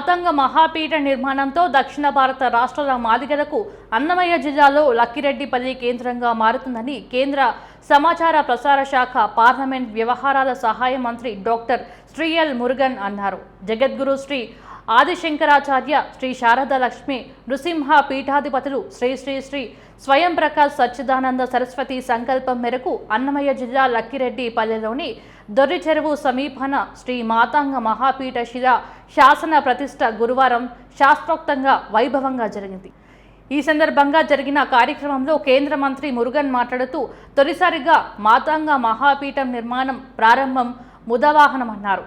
ఆతంగ మహాపీఠ నిర్మాణంతో దక్షిణ భారత రాష్ట్రాల మాదిగలకు అన్నమయ్య జిల్లాలో లక్కిరెడ్డిపల్లి కేంద్రంగా మారుతుందని కేంద్ర సమాచార ప్రసార శాఖ పార్లమెంట్ వ్యవహారాల సహాయ మంత్రి డాక్టర్ శ్రీ ఎల్ మురుగన్ అన్నారు. జగద్గురు శ్రీ ఆదిశంకరాచార్య శ్రీ శారద లక్ష్మి నృసింహ పీఠాధిపతులు శ్రీ శ్రీ శ్రీ స్వయం ప్రకాశ్ సచ్చిదానంద సరస్వతి సంకల్పం మేరకు అన్నమయ్య జిల్లా లక్కిరెడ్డి పల్లెలోని దొర్రి చెరువు సమీపన శ్రీ మాతాంగ మహాపీఠ శిల శాసన ప్రతిష్ట గురువారం శాస్త్రోక్తంగా వైభవంగా జరిగింది. ఈ సందర్భంగా జరిగిన కార్యక్రమంలో కేంద్ర మంత్రి మురుగన్ మాట్లాడుతూ తొలిసారిగా మాతాంగ మహాపీఠం నిర్మాణం ప్రారంభం ముదవాహనమన్నారు.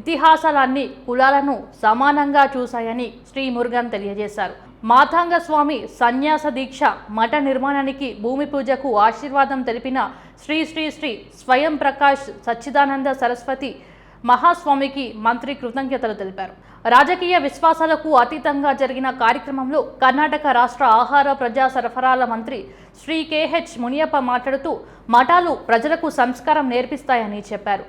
ఇతిహాసాలన్నీ కులాలను సమానంగా చూశాయని శ్రీ మురుగన్ తెలియజేశారు. మాతాంగ స్వామి సన్యాస దీక్ష మఠ నిర్మాణానికి భూమి పూజకు ఆశీర్వాదం తెలిపిన శ్రీ శ్రీ శ్రీ స్వయం ప్రకాష్ సచ్చిదానంద సరస్వతి మహాస్వామికి మంత్రి కృతజ్ఞతలు తెలిపారు. రాజకీయ విశ్వాసాలకు అతీతంగా జరిగిన కార్యక్రమంలో కర్ణాటక రాష్ట్ర ఆహార ప్రజా సరఫరాల మంత్రి శ్రీ కేహెచ్ మునియప్ప మాట్లాడుతూ మఠాలు ప్రజలకు సంస్కారం నేర్పిస్తాయని చెప్పారు.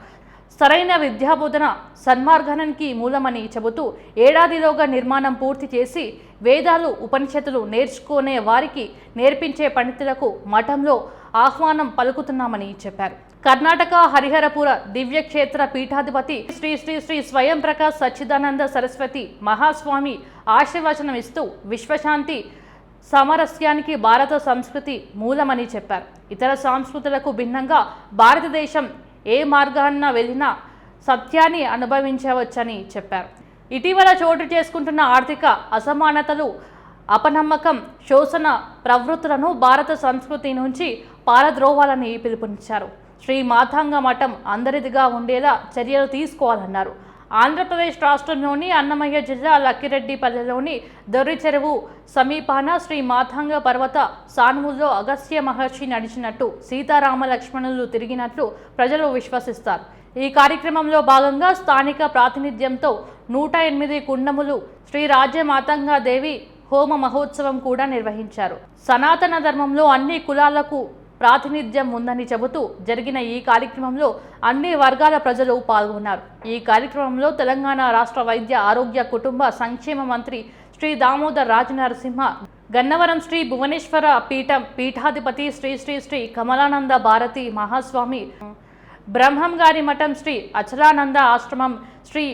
సరైన విద్యాబోధన సన్మార్గనానికి మూలమని చెబుతూ ఏడాదిలోగా నిర్మాణం పూర్తి చేసి వేదాలు ఉపనిషత్తులు నేర్చుకునే వారికి నేర్పించే పండితులకు మఠంలో ఆహ్వానం పలుకుతున్నామని చెప్పారు. కర్ణాటక హరిహరపుర దివ్యక్షేత్ర పీఠాధిపతి శ్రీ శ్రీ శ్రీ స్వయం ప్రకాశ్ సచ్చిదానంద సరస్వతి మహాస్వామి ఆశీర్వచనం ఇస్తూ విశ్వశాంతి సామరస్యానికి భారత సంస్కృతి మూలమని చెప్పారు. ఇతర సంస్కృతులకు భిన్నంగా భారతదేశం ఏ మార్గాన్న వెళ్ళినా సత్యాన్ని అనుభవించవచ్చని చెప్పారు. ఇటీవల చోటు చేసుకుంటున్న ఆర్థిక అసమానతలు అపనమ్మకం శోషణ ప్రవృత్తులను భారత సంస్కృతి నుంచి పారద్రోవాలని పిలుపునిచ్చారు. శ్రీ మాతాంగ మఠం అందరిదిగా ఉండేలా చర్యలు తీసుకోవాలన్నారు. ఆంధ్రప్రదేశ్ రాష్ట్రంలోని అన్నమయ్య జిల్లా లక్కిరెడ్డిపల్లెలోని దొర్రి చెరువు సమీపాన శ్రీ మాతాంగ పర్వత సానువుల్లో అగస్త్య మహర్షి నడిచినట్టు సీతారామ లక్ష్మణులు తిరిగినట్లు ప్రజలు విశ్వసిస్తారు. ఈ కార్యక్రమంలో భాగంగా స్థానిక ప్రాతినిధ్యంతో నూట ఎనిమిది కుండములు శ్రీ రాజ్య మాతంగా దేవి హోమ మహోత్సవం కూడా నిర్వహించారు. సనాతన ధర్మంలో అన్ని కులాలకు ప్రాతినిధ్యం ఉందని చెబుతూ జరిగిన ఈ కార్యక్రమంలో అన్ని వర్గాల ప్రజలు పాల్గొన్నారు. ఈ కార్యక్రమంలో తెలంగాణ రాష్ట్ర వైద్య ఆరోగ్య కుటుంబ సంక్షేమ మంత్రి శ్రీ దామోదర్ రాజనరసింహ గన్నవరం శ్రీ భువనేశ్వర పీఠం పీఠాధిపతి శ్రీ శ్రీ శ్రీ కమలానంద భారతి మహాస్వామి బ్రహ్మంగారి మఠం శ్రీ అచలానంద ఆశ్రమం శ్రీ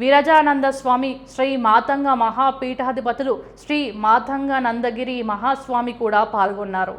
విరజానంద స్వామి శ్రీ మాతంగ మహాపీఠాధిపతులు శ్రీ మాతంగ నందగిరి మహాస్వామి కూడా పాల్గొన్నారు.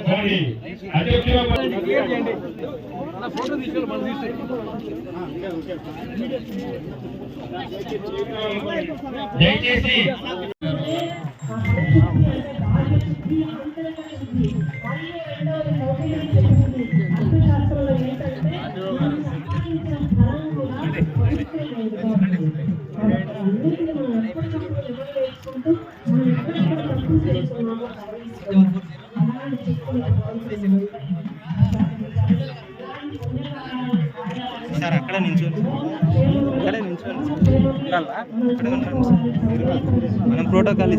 స్వామీజీ మీరు త్వరగా తీసేస్తాం మీరు దిగేస్తే కార్యక్రమాన్ని ఎలా సార్ అక్కడ నించోండి అక్కడే నించోండి ఉండాలా? అక్కడే ఉండండి సార్. మనం ప్రోటోకాల్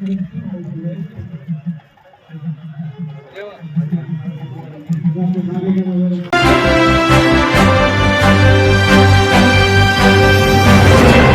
Thank you. Gracias.